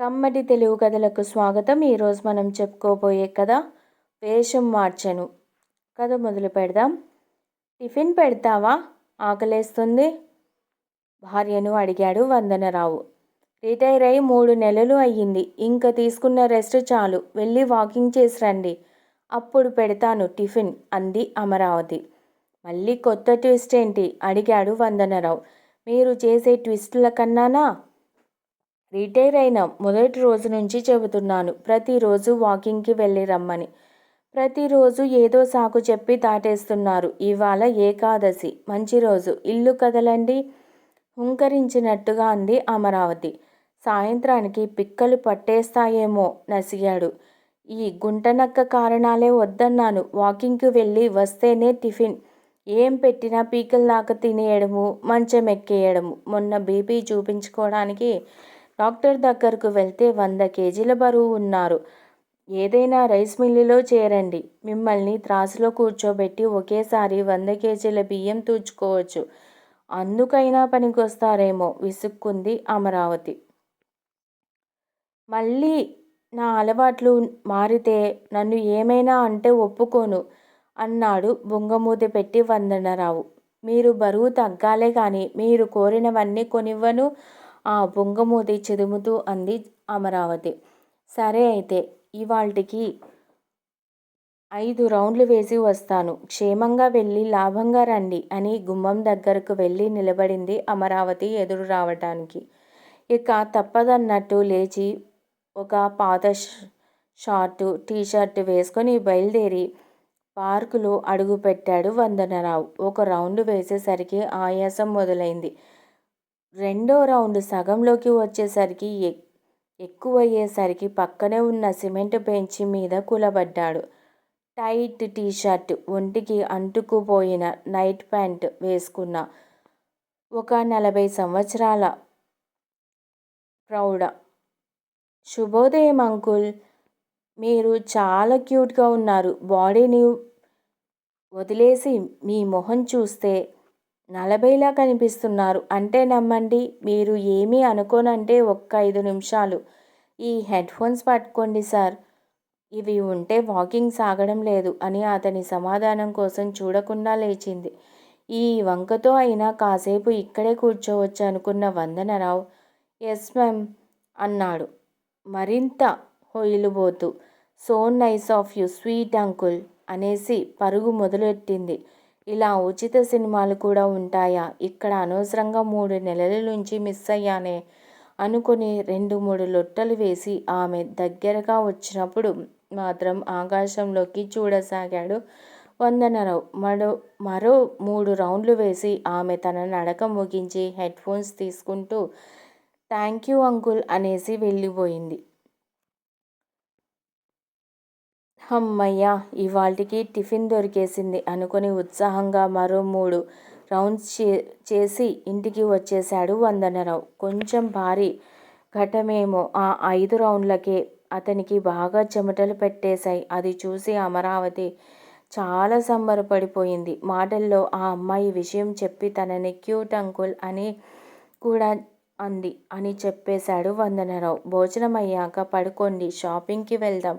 కమ్మటి తెలుగు కథలకు స్వాగతం. ఈరోజు మనం చెప్పుకోబోయే కథ వేషం మార్చను. కథ మొదలు పెడదాం. టిఫిన్ పెడతావా? ఆకలేస్తుంది? భార్యను అడిగాడు వందనరావు. రిటైర్ అయి మూడు నెలలు అయ్యింది. ఇంకా తీసుకున్న రెస్ట్ చాలు. వెళ్ళి వాకింగ్ చేసి రండి. అప్పుడు పెడతాను టిఫిన్ అంది అమరావతి. మళ్ళీ కొత్త ట్విస్ట్ ఏంటి? అడిగాడు వందనరావు. మీరు చేసే ట్విస్టుల కన్నానా? రిటైర్ అయిన మొదటి రోజు నుంచి చెబుతున్నాను. ప్రతిరోజు వాకింగ్కి వెళ్ళి రమ్మని. ప్రతిరోజు ఏదో సాకు చెప్పి దాటేస్తున్నారు. ఇవాళ ఏకాదశి. మంచి రోజు. ఇల్లు కదలండి. హుంకరించినట్టుగా అంది అమరావతి. సాయంత్రానికి పిక్కలు పట్టేస్తాయేమో నసిగాడు. ఈ గుంటనక్క కారణాలే వద్దన్నాను. వాకింగ్కి వెళ్ళి వస్తేనే టిఫిన్. ఏం పెట్టినా పీకల దాకా తినేయడము మంచం ఎక్కేయడము మొన్న బీపీ చూపించుకోవడానికి డాక్టర్ దగ్గరకు వెళ్తే వంద కేజీల బరువు ఉన్నారు. ఏదైనా రైస్ మిల్లులో చేరండి. మిమ్మల్ని త్రాసులో కూర్చోబెట్టి ఒకేసారి వంద కేజీల బియ్యం తూచుకోవచ్చు. అందుకైనా పనికొస్తారేమో విసుక్కుంది అమరావతి. మళ్ళీ నా అలవాట్లు మారితే నన్ను ఏమైనా అంటే ఒప్పుకోను అన్నాడు బొంగమూత పెట్టి వందనరావు. మీరు బరువు తగ్గాలే కానీ మీరు కోరినవన్నీ కొనివ్వను ఆ బొంగమూది చిదుముతూ అంది అమరావతి. సరే అయితే ఇవాల్టికి ఐదు రౌండ్లు వేసి వస్తాను. క్షేమంగా వెళ్ళి లాభంగా రండి అని గుమ్మం దగ్గరకు వెళ్ళి నిలబడింది అమరావతి ఎదురు రావటానికి. ఇక తప్పదన్నట్టు లేచి ఒక పాత షార్టు టీషర్టు వేసుకొని బయలుదేరి పార్కులో అడుగుపెట్టాడు వందనరావు. ఒక రౌండ్ వేసేసరికి ఆయాసం మొదలైంది. రెండో రౌండ్ సగంలోకి వచ్చేసరికి ఎక్కువయ్యేసరికి పక్కనే ఉన్న సిమెంట్ బెంచి మీద కూలబడ్డాడు. టైట్ టీషర్ట్ ఒంటికి అంటుకుపోయిన నైట్ ప్యాంట్ వేసుకున్న ఒక నలభై సంవత్సరాల ప్రౌఢ శుభోదయం అంకుల్. మీరు చాలా క్యూట్గా ఉన్నారు. బాడీని వదిలేసి మీ మొహం చూస్తే నలభైలా కనిపిస్తున్నారు. అంటే నమ్మండి మీరు ఏమీ అనుకోనంటే ఒక్క ఐదు నిమిషాలు. ఈ హెడ్ ఫోన్స్ పట్టుకోండి సార్. ఇవి ఉంటే వాకింగ్ సాగడం లేదు అని అతని సమాధానం కోసం చూడకుండా లేచింది. ఈ వంకతో అయినా కాసేపు ఇక్కడే కూర్చోవచ్చు అనుకున్న వందనరావు ఎస్ మ్యామ్ అన్నాడు. మరింత హొయిలుబోతూ. So nice of you sweet uncle అనేసి పరుగు మొదలెట్టింది. ఇలా ఉచిత సినిమాలు కూడా ఉంటాయా? ఇక్కడ అనవసరంగా మూడు నెలల నుంచి మిస్ అయ్యానే అనుకుని రెండు మూడు లొట్టలు వేసి ఆమె దగ్గరగా వచ్చినప్పుడు మాత్రం ఆకాశంలోకి చూడసాగాడు వందనరావు. మరో మరో మూడు రౌండ్లు వేసి ఆమె తన నడక ముగించి హెడ్ ఫోన్స్ తీసుకుంటూ థ్యాంక్ యూ అంకుల్ అనేసి వెళ్ళిపోయింది. హమ్మయ్య ఇవాళకి టిఫిన్ దొరికేసింది అనుకుని ఉత్సాహంగా మరో మూడు రౌండ్స్ చే చేసి ఇంటికి వచ్చేశాడు వందనరావు. కొంచెం భారీ ఘటమేమో ఆ ఐదు రౌండ్లకే అతనికి బాగా చెమటలు పెట్టేశాయి. అది చూసి అమరావతి చాలా సంబరపడిపోయింది. మాటల్లో ఆ అమ్మాయి విషయం చెప్పి తనని క్యూట్ అంకుల్ అని కూడా అంది అని చెప్పేశాడు వందనరావు. భోజనం అయ్యాక పడుకోండి షాపింగ్కి వెళ్దాం.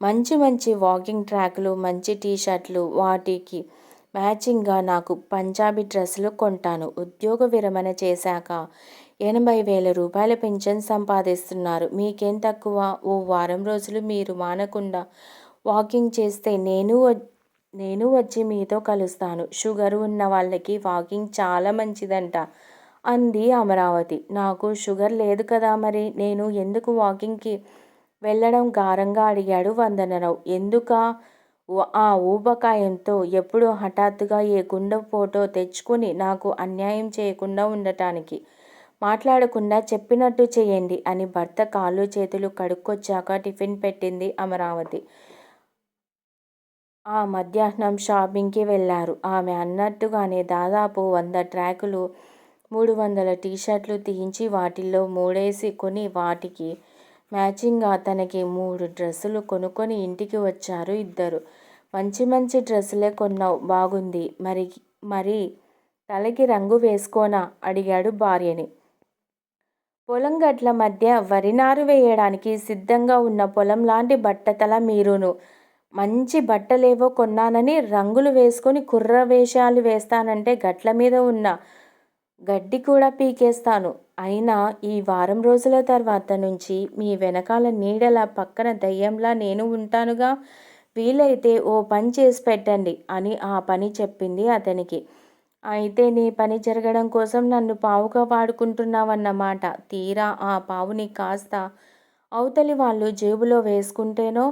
మంచి మంచి వాకింగ్ ట్రాక్లు మంచి టీషర్ట్లు వాటికి మ్యాచింగ్గా నాకు పంజాబీ డ్రెస్సులు కొంటాను. ఉద్యోగ విరమణ చేశాక ఎనభై వేల రూపాయల పెన్షన్ సంపాదిస్తున్నారు. మీకేం తక్కువ? ఓ వారం రోజులు మీరు మానకుండా వాకింగ్ చేస్తే నేను నేను వచ్చి మీతో కలుస్తాను. షుగర్ ఉన్న వాళ్ళకి వాకింగ్ చాలా మంచిదంట అంది అమరావతి. నాకు షుగర్ లేదు కదా మరి? నేను ఎందుకు వాకింగ్కి వెళ్ళడం గారంగా అడిగాడు వందనరావు. ఎందుక? ఆ ఊబకాయంతో ఎప్పుడూ హఠాత్తుగా ఏ గుండె ఫోటో తెచ్చుకుని నాకు అన్యాయం చేయకుండా ఉండటానికి మాట్లాడకుండా చెప్పినట్టు చేయండి అని భర్త కాళ్ళు చేతులు కడుక్కొచ్చాక టిఫిన్ పెట్టింది అమరావతి. ఆ మధ్యాహ్నం షాపింగ్కి వెళ్ళారు. ఆమె అన్నట్టుగానే దాదాపు వంద ట్రాకులు మూడు వందల టీషర్ట్లు తీయించి వాటిల్లో మూడేసి కొని వాటికి మ్యాచింగ్గా తనకి మూడు డ్రెస్సులు కొనుక్కొని ఇంటికి వచ్చారు ఇద్దరు. మంచి మంచి డ్రెస్సులే కొన్నావు బాగుంది. మరి మరి తలకి రంగు వేసుకోనా అడిగాడు భార్యని. పొలం గట్ల మధ్య వరి నారు వేయడానికి సిద్ధంగా ఉన్న పొలం లాంటి బట్టతల మీరును. మంచి బట్టలేవో కొన్నానని రంగులు వేసుకొని కుర్ర వేషాలు వేస్తానంటే గట్ల మీద ఉన్న గడ్డి కూడా పీకేస్తాను. అయినా ఈ వారం రోజుల తర్వాత నుంచి మీ వెనకాల నీడల పక్కన దయ్యంలా నేను ఉంటానుగా? వీలైతే ఓ పని చేసి పెట్టండి అని ఆ పని చెప్పింది అతనికి. అయితే నీ పని జరగడం కోసం నన్ను పావుగా వాడుకుంటున్నావన్నమాట తీరా ఆ పావుని కాస్త అవతలి వాళ్ళు జేబులో వేసుకుంటేనో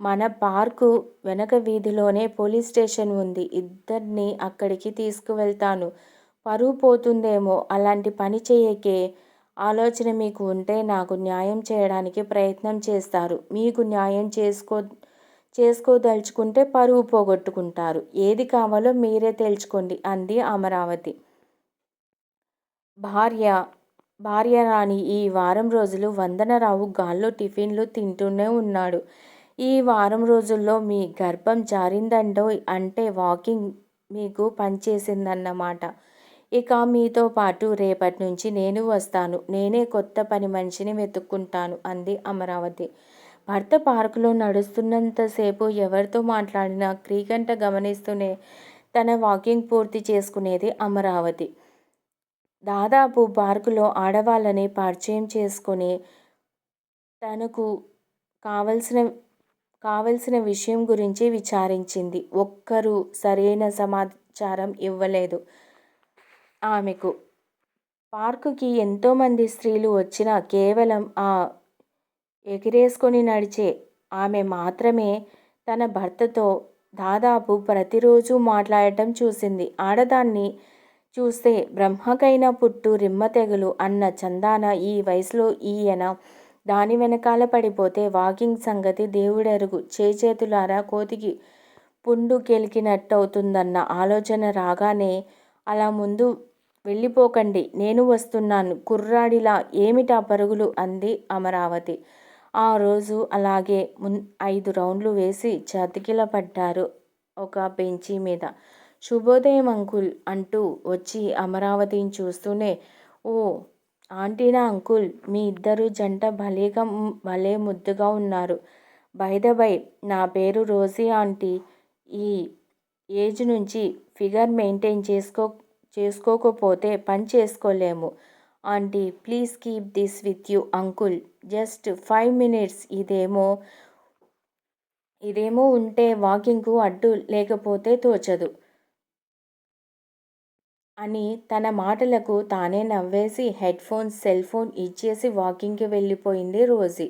మన పార్కు వెనక వీధిలోనే పోలీస్ స్టేషన్ ఉంది. ఇద్దరిని అక్కడికి తీసుకువెళ్తాను. పరువు పోతుందేమో అలాంటి పని చేయకే ఆలోచన మీకు ఉంటే నాకు న్యాయం చేయడానికి ప్రయత్నం చేస్తారు. మీకు న్యాయం చేసుకో చేసుకోదలుచుకుంటే పరువు పోగొట్టుకుంటారు. ఏది కావాలో మీరే తెలుసుకోండి అంది అమరావతి. భార్య భార్య రాణి ఈ వారం రోజులు వందనరావు గాల్లో టిఫిన్లు తింటూనే ఉన్నాడు. ఈ వారం రోజుల్లో మీ గర్భం జారిందండో అంటే వాకింగ్ మీకు పనిచేసిందన్నమాట. ఇక మీతో పాటు రేపటి నుంచి నేను వస్తాను. నేనే కొత్త పని మనిషిని వెతుక్కుంటాను అంది అమరావతి. భర్త పార్కులో నడుస్తున్నంతసేపు ఎవరితో మాట్లాడినా క్రీగంట గమనిస్తూనే తన వాకింగ్ పూర్తి చేసుకునేది అమరావతి. దాదాపు పార్కులో ఆడవాళ్ళని పరిచయం చేసుకుని తనకు కావలసిన కావలసిన విషయం గురించి విచారించింది. ఒక్కరూ సరైన సమాచారం ఇవ్వలేదు. ఆమెకు. పార్కుకి ఎంతోమంది స్త్రీలు వచ్చినా కేవలం ఆ ఎగిరేసుకొని నడిచే ఆమె మాత్రమే తన భర్తతో దాదాపు ప్రతిరోజు మాట్లాడటం చూసింది. ఆడదాన్ని చూస్తే బ్రహ్మకైన పుట్టు రిమ్మ తెగులు అన్న చందాన ఈ వయసులో ఈయన దాని వెనకాల పడిపోతే వాకింగ్ సంగతి దేవుడెరుగు. చేతులారా కోతికి పుండు కెలికినట్టవుతుందన్న ఆలోచన రాగానే అలా ముందు వెళ్ళిపోకండి నేను వస్తున్నాను. కుర్రాడిలా ఏమిటా పరుగులు? అంది అమరావతి. ఆ రోజు అలాగే మున్ ఐదు రౌండ్లు వేసి చతికిల పడ్డారు ఒక బెంచీ మీద. శుభోదయం అంకుల్! అంటూ వచ్చి అమరావతిని చూస్తూనే ఓ ఆంటీనా అంకుల్! మీ ఇద్దరు జంట భలేగా భలే ముద్దుగా ఉన్నారు. బై ద బై నా పేరు రోజీ ఆంటీ. ఈ ఏజ్ నుంచి ఫిగర్ మెయింటైన్ చేసుకో చేసుకోకపోతే పని చేసుకోలేము. Aunty please keep this with you uncle. Just five minutes. ఇదేమో ఇదేమో ఉంటే వాకింగ్కు అడ్డు లేకపోతే తోచదు. అని తన మాటలకు తానే నవ్వేసి హెడ్ ఫోన్స్ సెల్ ఫోన్ ఇచ్చేసి వాకింగ్కి వెళ్ళిపోయింది రోజీ.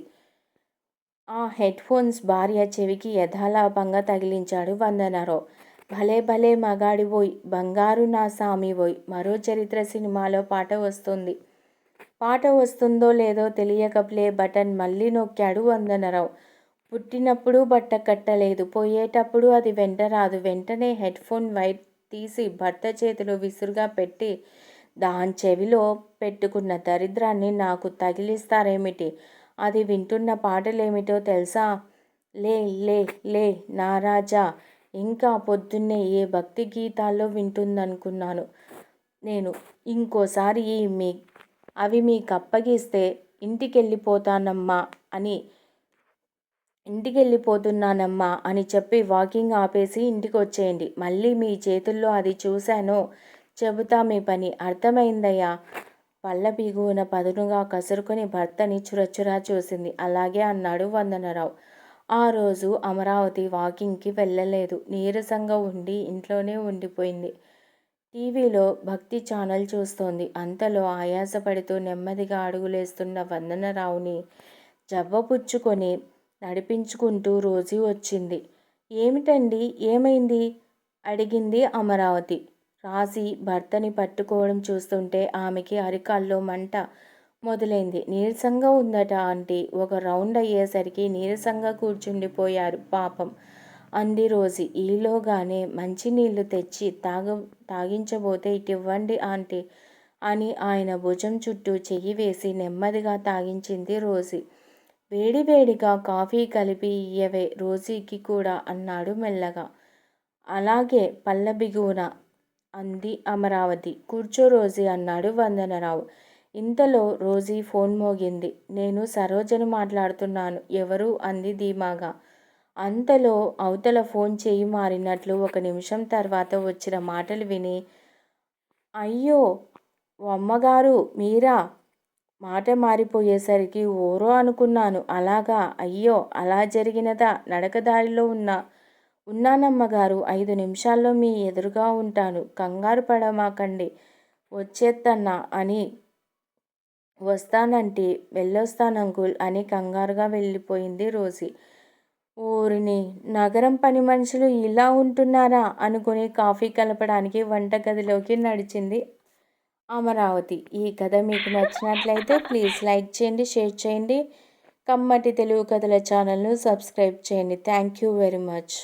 ఆ హెడ్ ఫోన్స్ భార్య చెవికి యథాలాపంగా తగిలించాడు వందనరావు. భలే భలే మగాడివోయ్ బంగారు నా సామివోయ్ మరో చరిత్ర సినిమాలో పాట వస్తుంది. పాట వస్తుందో లేదో తెలియక ప్లే బటన్ మళ్ళీ నొక్కాడు వందనరావు. పుట్టినప్పుడు బట్ట కట్టలేదు పోయేటప్పుడు అది వెంట రాదు. వెంటనే హెడ్ ఫోన్ వైట్ తీసి భర్త చేతిలో విసురుగా పెట్టి దాని చెవిలో పెట్టుకున్న దరిద్రాన్ని నాకు తగిలిస్తారేమిటి? అది వింటున్న పాటలేమిటో తెలుసా? లే లే లే నారాజా ఇంకా పొద్దున్నే ఏ భక్తి గీతాల్లో వింటుందనుకున్నాను. నేను ఇంకోసారి ఈ మీ అవి మీకు అప్పగిస్తే ఇంటికెళ్ళిపోతానమ్మా అని ఇంటికెళ్ళిపోతున్నానమ్మా అని చెప్పి వాకింగ్ ఆపేసి ఇంటికి వచ్చేయండి మళ్ళీ మీ చేతుల్లో అది చూశాను. చెబుతా మీ పని. అర్థమైందయ్యా? పళ్ళ బిగువున పదునుగా కసురుకొని భర్తని చురచురా చూసింది. అలాగే అన్నాడు వందనరావు. ఆ రోజు అమరావతి వాకింగ్కి వెళ్ళలేదు. నీరసంగా ఉండి ఇంట్లోనే ఉండిపోయింది. టీవీలో భక్తి ఛానల్ చూస్తోంది. అంతలో ఆయాసపడుతూ నెమ్మదిగా అడుగులేస్తున్న వందనరావుని జవ్వపుచ్చుకొని నడిపించుకుంటూ రోజీ వచ్చింది. ఏమిటండి? ఏమైంది? అడిగింది అమరావతి. రాసి భర్తని పట్టుకోవడం చూస్తుంటే ఆమెకి అరికాల్లో మంట మొదలైంది. నీరసంగా ఉందట ఆంటీ. ఒక రౌండ్ అయ్యేసరికి నీరసంగా కూర్చుండిపోయారు పాపం. అంది రోజు. ఈలోగానే మంచినీళ్ళు తెచ్చి తాగ తాగించబోతే ఇటివ్వండి ఆంటీ అని ఆయన భుజం చుట్టూ చెయ్యి వేసి నెమ్మదిగా తాగించింది రోజీ. వేడివేడిగా కాఫీ కలిపి ఇయ్యవే రోజీకి కూడా అన్నాడు మెల్లగా. అలాగే పల్లబిగున అంది అమరావతి. కూర్చో రోజీ అన్నాడు వందనరావు. ఇంతలో రోజీ ఫోన్ మోగింది. నేను సరోజని మాట్లాడుతున్నాను. ఎవరు? అంది ధీమాగా. అంతలో అవతల ఫోన్ చేయి మారినట్లు ఒక నిమిషం తర్వాత వచ్చిన మాటలు విని అయ్యో అమ్మగారు మీరా? మాట మారిపోయేసరికి ఓరో అనుకున్నాను. అలాగా అయ్యో అలా జరిగినదా నడకదారిలో ఉన్నా ఉన్నానమ్మగారు ఐదు నిమిషాల్లో మీ ఎదురుగా ఉంటాను. కంగారు పడమాకండి వచ్చేత్తన్నా అని వస్తానంటే వెళ్ళొస్తానంకుల్ అని కంగారుగా వెళ్ళిపోయింది రోజీ. ఊరిని నగరం పని మనుషులు ఇలా ఉంటున్నారా అనుకుని కాఫీ కలపడానికి వంటగదిలోకి నడిచింది అమరావతి. ఈ కథ మీకు నచ్చినట్లయితే ప్లీజ్ లైక్ చేయండి, షేర్ చేయండి. కమ్మటి తెలుగు కథల ఛానల్ను సబ్స్క్రైబ్ చేయండి. Thank you very much.